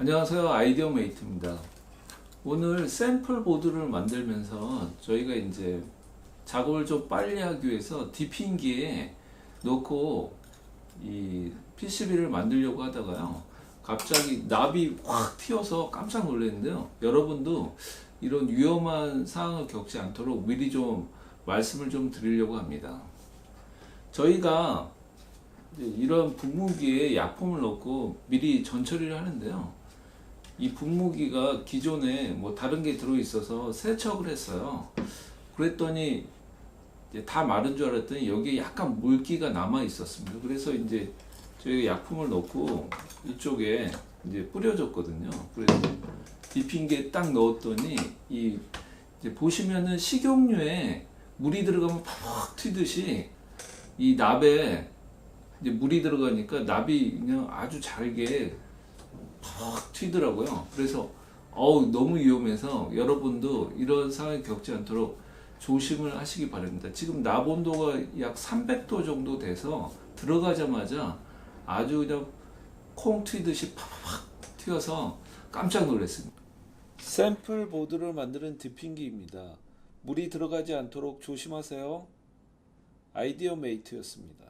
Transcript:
안녕하세요. 아이디어 메이트입니다. 오늘 샘플 보드를 만들면서 저희가 이제 작업을 좀 빨리 하기 위해서 디핑기에 넣고 이 PCB를 만들려고 하다가요. 갑자기 납이 확 튀어서 깜짝 놀랐는데요. 여러분도 이런 위험한 상황을 겪지 않도록 미리 좀 말씀을 좀 드리려고 합니다. 저희가 이런 분무기에 약품을 넣고 미리 전처리를 하는데요. 이 분무기가 기존에 뭐 다른 게 들어 있어서 세척을 했어요. 그랬더니 다 마른 줄 알았더니 여기에 약간 물기가 남아 있었습니다. 그래서 이제 저희가 약품을 넣고 이쪽에 이제 뿌려줬거든요. 그래서 디핑기에 딱 넣었더니 이 보시면은 식용유에 물이 들어가면 팍 튀듯이 이 납에 이제 물이 들어가니까 납이 그냥 아주 잘게 팍 튀더라고요. 그래서 어우 너무 위험해서 여러분도 이런 상황을 겪지 않도록 조심을 하시기 바랍니다. 지금 납 온도가 약 300도 정도 돼서 들어가자마자 아주 그냥 콩 튀듯이 팍팍 튀어서 깜짝 놀랐습니다. 샘플 보드를 만드는 디핑기입니다. 물이 들어가지 않도록 조심하세요. 아이디어 메이트였습니다.